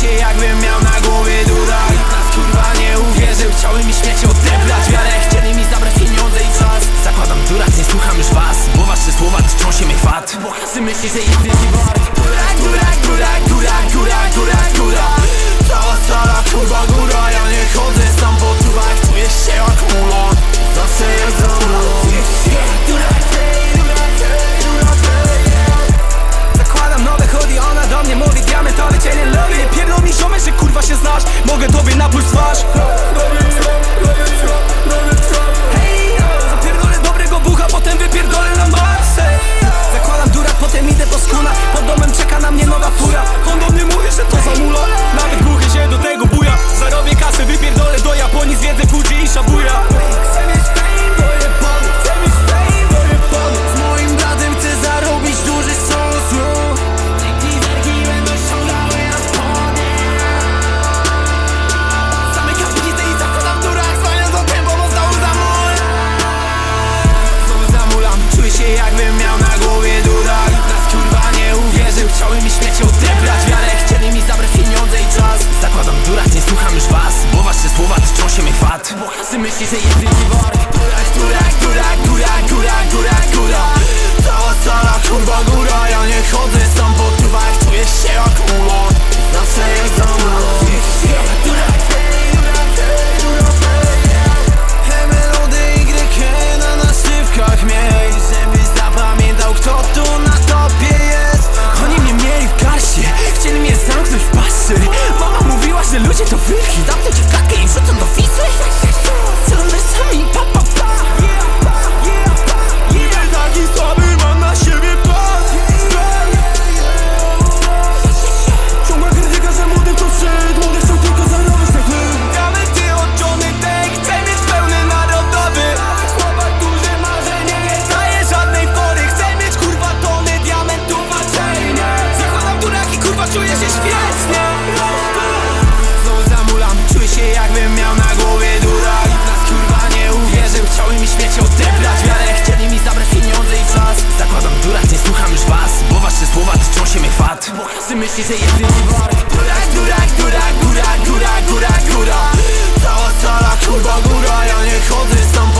się jakbym miał na głowie dudaj Nas kurwa nie uwierzył, chciałbym mi śmiecią Góra, góra, góra, góra, góra, góra. Cała sala, kurwa góra Ja nie chodzę sam, bo kurwa wiecie, że jedyny wart Góra, góra, góra, góra, góra, góra, góra. Cała sala kurwa góra. Ja nie chodzę sam po